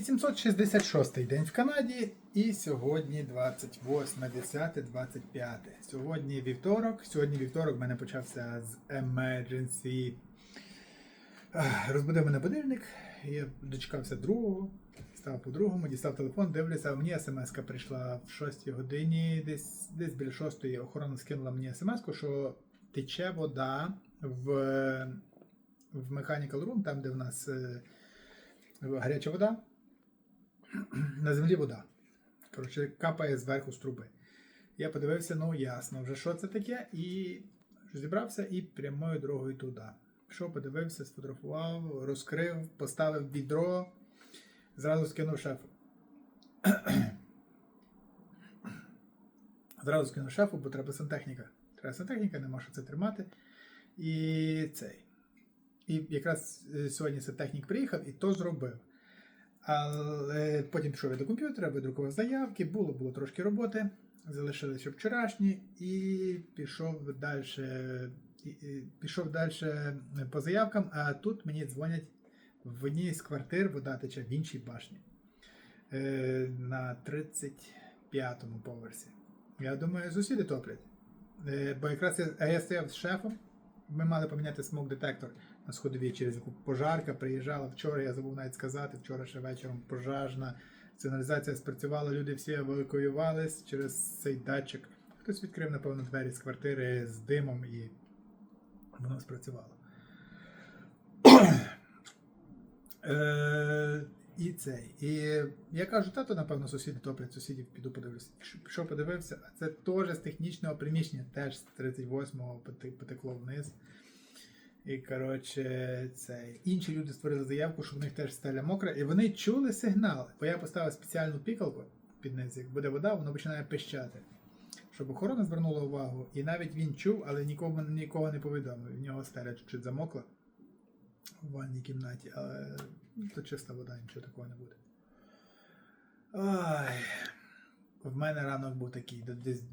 866 день в Канаді, і сьогодні 28.10.25. Сьогодні вівторок. Сьогодні вівторок в мене почався з emergency. Розбудив мене будильник. Я дочекався другого, став по другому, дістав телефон, дивлюся, мені смс прийшла в 6 годині, десь, десь біля 6 охорона скинула мені смс, що тече вода в, в Mechanical Room, там, де в нас е, гаряча вода. На землі вода. Коротше, капає зверху з труби. Я подивився, ну ясно, вже що це таке, і зібрався і прямою дорогою туди. Пішов, подивився, сфотографував, розкрив, поставив відро, зразу скинув шефу. Зразу скинув шефу, бо треба сантехніка. Треба сантехніка, нема що це тримати. І цей. І якраз е, сьогодні сантехнік приїхав і то зробив. Але потім пішов я до комп'ютера, видрукував заявки, було, було трошки роботи, залишилися вчорашні, і пішов далі. Пішов далі по заявкам, а тут мені дзвонять в одній з квартир, вода тече в іншій башні е, на 35-му поверсі. Я думаю, сусіди топлять. Е, Бо якраз я, я стояв з шефом, ми мали поміняти смок-детектор на сходовій, через яку пожарка приїжджала вчора. Я забув навіть сказати. Вчора ще вечором пожежна сигналізація спрацювала. Люди всі евакуювались через цей датчик. Хтось відкрив, напевно, двері з квартири з димом і воно спрацювало. Е, і цей. І я кажу, тато, напевно, сусіди топлять сусідів, піду подивлюся. Пішов подивився, а це теж з технічного приміщення, теж з 38-го потекло вниз. І коротше, це інші люди створили заявку, що в них теж стеля мокра, і вони чули сигнал. Бо я поставив спеціальну пікалку під низ, як буде вода, воно починає пищати. Щоб охорона звернула увагу, і навіть він чув, але нікого, нікого не повідомив. В нього стеля чуть замокла в ванній кімнаті, але ну, то чиста вода, нічого такого не буде. Ай. В мене ранок був такий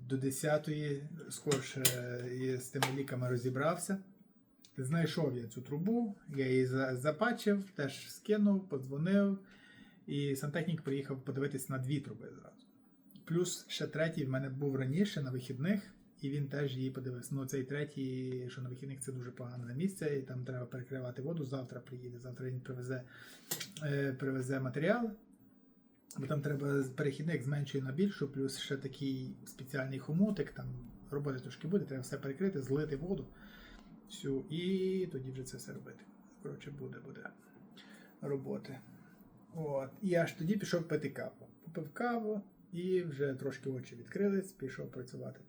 до, 10-ї, скорше з тими ліками розібрався. Знайшов я цю трубу, я її за- запачив, теж скинув, подзвонив, і сантехнік приїхав подивитись на дві труби зразу. Плюс ще третій в мене був раніше на вихідних, і він теж її подивився. Ну, цей третій, що на вихідних це дуже погане місце, і там треба перекривати воду. Завтра приїде. Завтра він привезе, е, привезе матеріал. Бо там треба перехідник зменшує на більшу, плюс ще такий спеціальний хомутик, там роботи трошки буде, треба все перекрити, злити воду всю, і тоді вже це все робити. Коротше, буде, буде роботи. От. І аж тоді пішов пити каву. Попив каву і вже трошки очі відкрились, пішов працювати.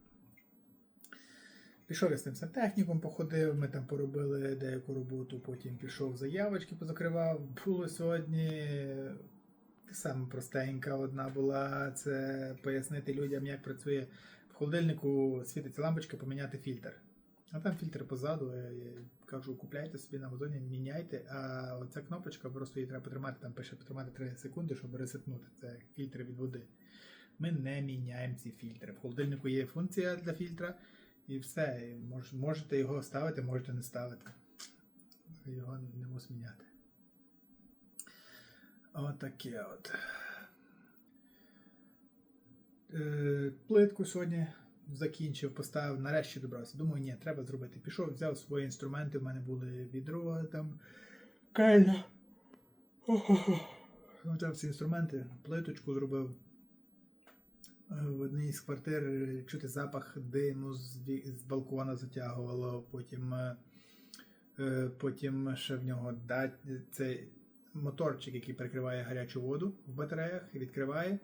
Пішов я з тим сантехніком, походив, ми там поробили деяку роботу, потім пішов заявочки, позакривав. Було сьогодні саме простенька одна була це пояснити людям, як працює в холодильнику світиться лампочка, поміняти фільтр. А там фільтр позаду. Я, я кажу, купляйте собі на Амазоні, міняйте. А оця кнопочка просто її треба потримати, там пише потримати 3 секунди, щоб ресетнути. Це фільтр від води. Ми не міняємо ці фільтри. В холодильнику є функція для фільтра, і все. І мож, можете його ставити, можете не ставити. Його не мус міняти. Отаке от. Е, плитку сьогодні закінчив, поставив, нарешті добрався. Думаю, ні, треба зробити. Пішов, взяв свої інструменти, в мене були відро, там кайна. Взяв ці інструменти, плиточку зробив. Е, В одній з квартир чути запах диму з, з балкона затягувало, потім, е, е, потім ще в нього дать, цей моторчик, який перекриває гарячу воду в батареях, відкриває.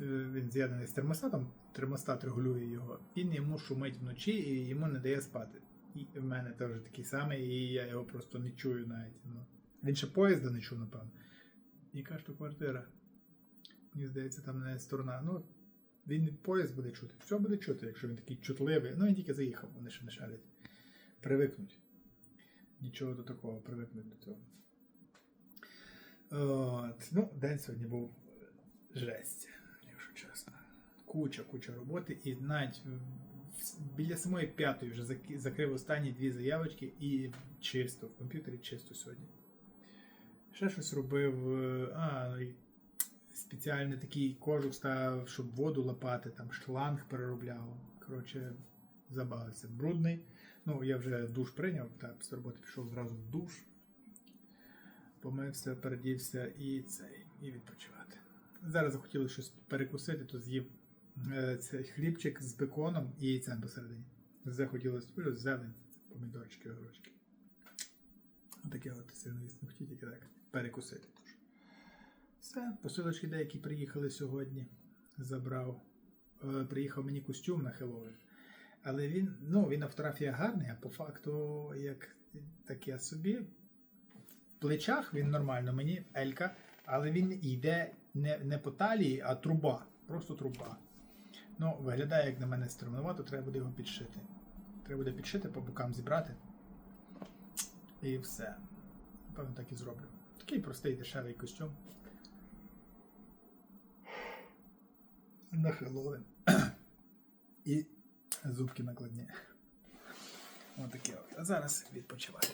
Е, Він з'єднаний з термостатом, термостат регулює його. Він йому шумить вночі і йому не дає спати. І в мене теж такий самий, і я його просто не чую навіть. Ну. Він ще поїзда не чув, напевно. Яка ж то квартира? Мені здається, там не сторона. Ну, він поїзд буде чути. Все буде чути, якщо він такий чутливий. Ну, він тільки заїхав, вони ще не шарять. Привикнуть. Нічого до такого, привикнуть до цього. От. Ну, день сьогодні був жесть, чесно. Куча, куча роботи, і навіть біля самої п'ятої вже закрив останні дві заявочки і чисто, в комп'ютері чисто сьогодні. Ще щось робив. е, А, спеціальний такий кожух став, щоб воду лопати, там шланг переробляв. Коротше, забавився. Брудний. Ну, я вже душ прийняв, так, після роботи пішов зразу в душ. Помився, передівся і цей, і відпочивати. Зараз захотіли щось перекусити, то з'їв е, цей хлібчик з беконом і яйцем посередині. Захотілося плюс зелень, помідорчики, огірочки. Отаке от сильно їсти не хотів, тільки так перекусити. Тож. Все, посилочки деякі приїхали сьогодні. Забрав. Е, приїхав мені костюм на Хеллоуін. Але він, ну, він на фотографіях гарний, а по факту, як таке собі, в плечах він нормально, мені Елька, але він йде не, не по талії, а труба. Просто труба. Ну, виглядає, як на мене стремновато, треба буде його підшити. Треба буде підшити, по бокам зібрати. І все. Напевно, так і зроблю. Такий простий дешевий костюм. На. І зубки накладні. Отаке от. А зараз відпочивати.